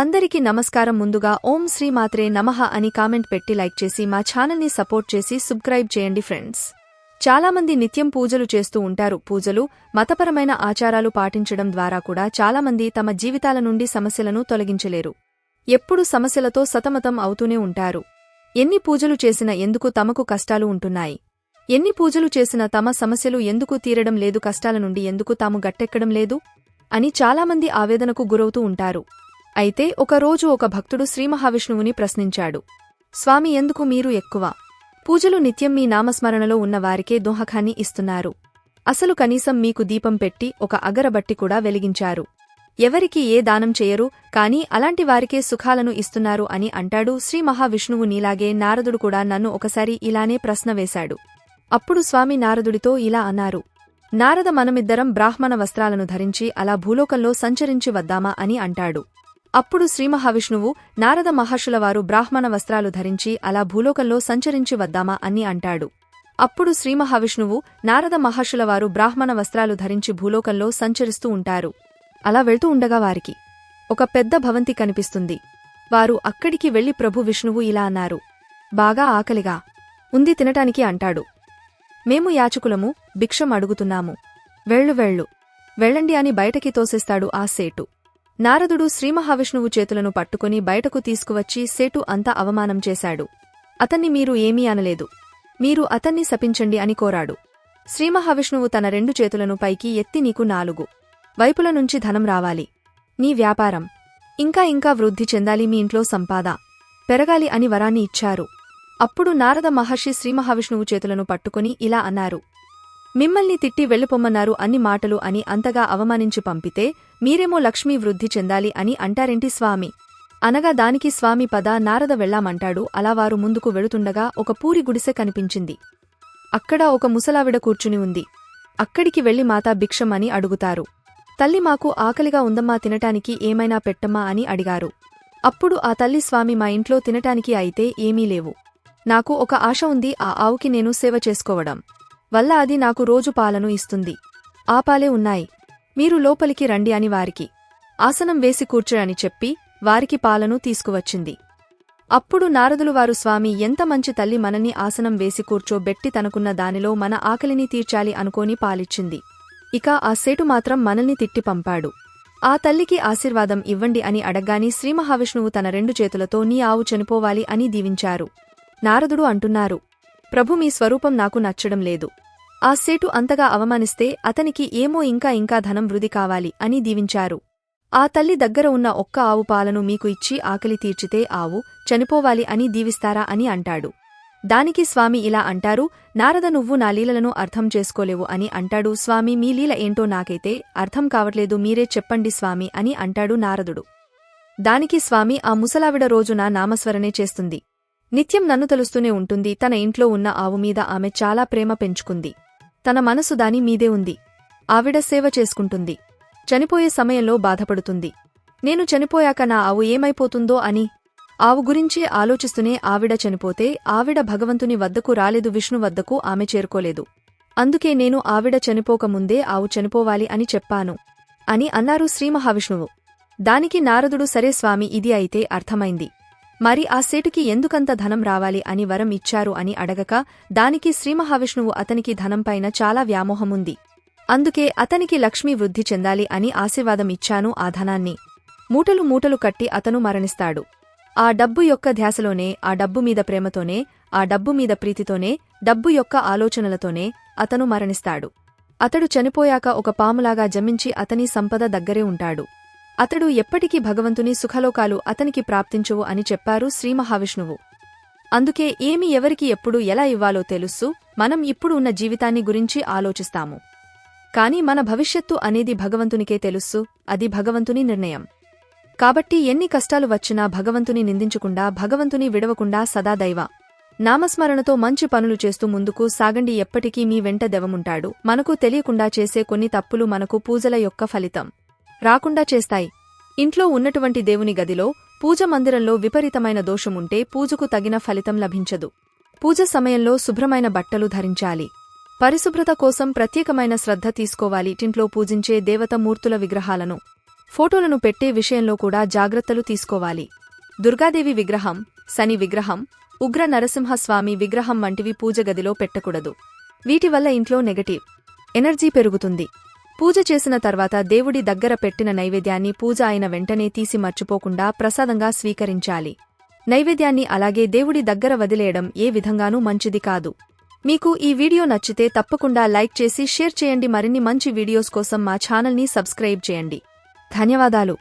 అందరికీ నమస్కారం. ముందుగా ఓం శ్రీ మాత్రే నమః అని కామెంట్ పెట్టి లైక్ చేసి మా ఛానల్ని సపోర్ట్ చేసి సబ్స్క్రైబ్ చేయండి ఫ్రెండ్స్. చాలామంది నిత్యం పూజలు చేస్తూ ఉంటారు. పూజలు మతపరమైన ఆచారాలు పాటించడం ద్వారా కూడా చాలామంది తమ జీవితాల నుండి సమస్యలను తొలగించలేరు. ఎప్పుడు సమస్యలతో సతమతం అవుతూనే ఉంటారు. ఎన్ని పూజలు చేసినా ఎందుకు తమకు కష్టాలు ఉంటున్నాయి? ఎన్ని పూజలు చేసినా తమ సమస్యలు ఎందుకు తీరడం లేదు? కష్టాల నుండి ఎందుకు తాము గట్టెక్కడం లేదు? అని చాలామంది ఆవేదనకు గురవుతూ ఉంటారు. అయితే ఒకరోజు ఒక భక్తుడు శ్రీమహావిష్ణువుని ప్రశ్నించాడు. స్వామి ఎందుకు మీరు ఎక్కువ? పూజలు నిత్యం మీ నామస్మరణలో ఉన్న వారికే దోహకాన్ని ఇస్తున్నారు. అసలు కనీసం మీకు దీపం పెట్టి ఒక అగరబట్టి కూడా వెలిగించారు. ఎవరికి ఏ దానం చేయరు కాని అలాంటి వారికే సుఖాలను ఇస్తున్నారు అని అంటాడు శ్రీ మహావిష్ణువు నీలాగే నారదుడు కూడా నన్ను ఒకసారి ఇలానే ప్రశ్న వేశాడు. అప్పుడు స్వామి నారదుడితో ఇలా అన్నారు. నారద మనమిద్దరం బ్రాహ్మణ వస్త్రాలను ధరించి అలా భూలోకంలో సంచరించి వద్దామా అని అంటాడు. అప్పుడు శ్రీమహావిష్ణువు నారద మహర్షులవారు బ్రాహ్మణ వస్త్రాలు ధరించి అలా భూలోకంలో సంచరించి వద్దామా అని అంటాడు. అప్పుడు శ్రీమహావిష్ణువు నారద మహర్షులవారు బ్రాహ్మణ వస్త్రాలు ధరించి భూలోకంలో సంచరిస్తూ ఉంటారు. అలా వెళ్తూ ఉండగా వారికి ఒక పెద్ద భవంతి కనిపిస్తుంది. వారు అక్కడికి వెళ్ళి ప్రభు విష్ణువు ఇలా అన్నారు. బాగా ఆకలిగా ఉంది తినటానికి అంటాడు. మేము యాచకులము భిక్షం అడుగుతున్నాము. వెళ్ళు వెళ్ళు. వెళ్ళండి అని బయటకి తోసేస్తాడు ఆ సేటు. నారదుడు శ్రీమహావిష్ణువు చేతులను పట్టుకుని బయటకు తీసుకువచ్చి సేటు అంతా అవమానం చేశాడు. అతన్ని మీరు ఏమీ అనలేదు. మీరు అతన్ని శపించండి అని కోరాడు. శ్రీమహావిష్ణువు తన రెండు చేతులను పైకి ఎత్తి నీకు నాలుగు. వైపుల నుంచి ధనం రావాలి. నీ వ్యాపారం. ఇంకా ఇంకా వృద్ధి చెందాలి మీ ఇంట్లో సంపాద. పెరగాలి అని వరాన్ని ఇచ్చారు. అప్పుడు నారద మహర్షి శ్రీమహావిష్ణువు చేతులను పట్టుకుని ఇలా అన్నారు. మిమ్మల్ని తిట్టి వెళ్ళిపొమ్మన్నారు అన్ని మాటలు అని అంతగా అవమానించి పంపితే మీరేమో లక్ష్మీ వృద్ధి చెందాలి అని అంటారేంటి స్వామి? అనగా దానికి స్వామి పద నారద వెళ్ళామంటాడు. అలా వారు ముందుకు వెళుతుండగా ఒక పూరి గుడిసె కనిపించింది. అక్కడ ఒక ముసలావిడ కూర్చుని ఉంది. అక్కడికి వెళ్ళి మాతా భిక్షం అని అడుగుతారు. తల్లి మాకు ఆకలిగా ఉందమ్మా తినటానికి ఏమైనా పెట్టమ్మా అని అడిగారు. అప్పుడు ఆ తల్లి స్వామి మా ఇంట్లో తినటానికి అయితే ఏమీ లేవు. నాకు ఒక ఆశ ఉంది ఆ ఆవుకి నేను సేవ చేసుకోవడం. వల్ల అది నాకు రోజు పాలను ఇస్తుంది. ఆ పాలే ఉన్నాయి. మీరు లోపలికి రండి అని వారికి. ఆసనం వేసి కూర్చోడని చెప్పి వారికి పాలను తీసుకువచ్చింది. అప్పుడు నారదులు వారు స్వామి ఎంత మంచి తల్లి మనని ఆసనం వేసి కూర్చోబెట్టి తనకున్న దానిలో మన ఆకలిని తీర్చాలి అనుకోని పాలిచ్చింది. ఇక ఆ సేటు మాత్రం మనల్ని తిట్టి పంపాడు. ఆ తల్లికి ఆశీర్వాదం ఇవ్వండి అని అడగ్గాని శ్రీమహావిష్ణువు తన రెండు చేతులతో నీ ఆవు చనిపోవాలి అని దీవించారు. నారదుడు అంటున్నారు ప్రభు మీ స్వరూపం నాకు నచ్చడం లేదు. ఆ సేటు అంతగా అవమానిస్తే అతనికి ఏమో ఇంకా ఇంకా ధనం వృద్ధి కావాలి అని దీవించారు. ఆ తల్లి దగ్గర ఉన్న ఒక్క ఆవు పాలను మీకు ఇచ్చి ఆకలి తీర్చితే ఆవు చనిపోవాలి అని దీవిస్తారా అని అంటాడు. దానికి స్వామి ఇలా అంటారు నారద నువ్వు నా లీలలను అర్థం చేసుకోలేవు అని అంటాడు. స్వామి మీ లీల ఏంటో నాకైతే అర్థం కావట్లేదు మీరే చెప్పండి స్వామి అని అంటాడు నారదుడు. దానికి స్వామి ఆ ముసలావిడ రోజున నామస్వరణే చేస్తుంది. నిత్యం నన్ను తెలుస్తూనే ఉంటుంది. తన ఇంట్లో ఉన్న ఆవు మీద ఆమె చాలా ప్రేమ పెంచుకుంది. తన మనసు దాని మీదే ఉంది. ఆవిడ సేవ చేసుకుంటుంది. చనిపోయే సమయంలో బాధపడుతుంది. నేను చనిపోయాక నా ఆవు ఏమైపోతుందో అని ఆవు గురించి ఆలోచిస్తూనే ఆవిడ చనిపోతే ఆవిడ భగవంతుని వద్దకు రాలేదు. విష్ణు వద్దకు ఆమె చేరుకోలేదు. అందుకే నేను ఆవిడ చనిపోకముందే ఆవు చనిపోవాలి అని చెప్పాను అని అన్నారు శ్రీమహావిష్ణువు దానికి నారదుడు సరే స్వామి ఇది అయితే అర్థమైంది. మరి ఆ సేటుకి ఎందుకంత ధనం రావాలి అని వరం ఇచ్చారు అని అడగక దానికి శ్రీమహావిష్ణువు అతనికి ధనంపైన చాలా వ్యామోహముంది. అందుకే అతనికి లక్ష్మీ వృద్ధి చెందాలి అని ఆశీర్వాదం ఇచ్చాను ఆ ధనాన్ని. మూటలు మూటలు కట్టి అతను మరణిస్తాడు. ఆ డబ్బు యొక్క ధ్యాసలోనే ఆ డబ్బు మీద ప్రేమతోనే ఆ డబ్బు మీద ప్రీతితోనే డబ్బు యొక్క ఆలోచనలతోనే అతను మరణిస్తాడు. అతడు చనిపోయాక ఒక పాములాగా జమించి అతని సంపద దగ్గరే ఉంటాడు. అతడు ఎప్పటికీ భగవంతుని సుఖలోకాలు అతనికి ప్రాప్తించువు అని చెప్పారు శ్రీమహావిష్ణువు అందుకే ఏమి ఎవరికి ఎప్పుడు ఎలా ఇవ్వాలో తెలుస్సు మనం ఇప్పుడు ఉన్న జీవితాన్ని గురించి ఆలోచిస్తాము. కాని మన భవిష్యత్తు అనేది భగవంతునికే తెలుస్సు అది భగవంతుని నిర్ణయం. కాబట్టి ఎన్ని కష్టాలు వచ్చినా భగవంతుని నిందించకుండా భగవంతుని విడవకుండా సదా దైవ. నామస్మరణతో మంచి పనులు చేస్తూ ముందుకు సాగండి ఎప్పటికీ మీ వెంట దెవముంటాడు. మనకు తెలియకుండా చేసే కొన్ని తప్పులు మనకు పూజల యొక్క ఫలితం. రాకుండా చేస్తాయి. ఇంట్లో ఉన్నటువంటి దేవుని గదిలో పూజ మందిరంలో విపరీతమైన దోషముంటే పూజకు తగిన ఫలితం లభించదు. పూజ సమయంలో శుభ్రమైన బట్టలు ధరించాలి. పరిశుభ్రత కోసం ప్రత్యేకమైన శ్రద్ధ తీసుకోవాలి. ఇంట్లో పూజించే దేవత మూర్తుల విగ్రహాలను ఫోటోలను పెట్టే విషయంలో కూడా జాగ్రత్తలు తీసుకోవాలి. దుర్గాదేవి విగ్రహం శని విగ్రహం ఉగ్ర నరసింహస్వామి విగ్రహం వంటివి పూజ గదిలో పెట్టకూడదు. వీటి వల్ల ఇంట్లో నెగటివ్ ఎనర్జీ పెరుగుతుంది. పూజ చేసిన తర్వాత దేవుడి దగ్గర పెట్టిన నైవేద్యాన్ని పూజ అయిన వెంటనే తీసి మర్చిపోకుండా ప్రసాదంగా స్వీకరించాలి. నైవేద్యాన్ని అలాగే దేవుడి దగ్గర వదిలేయడం ఏ విధంగానూ మంచిది కాదు. మీకు ఈ వీడియో నచ్చితే తప్పకుండా లైక్ చేసి షేర్ చేయండి. మరిన్ని మంచి వీడియోస్ కోసం మా ఛానల్ని సబ్స్క్రైబ్ చేయండి. ధన్యవాదాలు.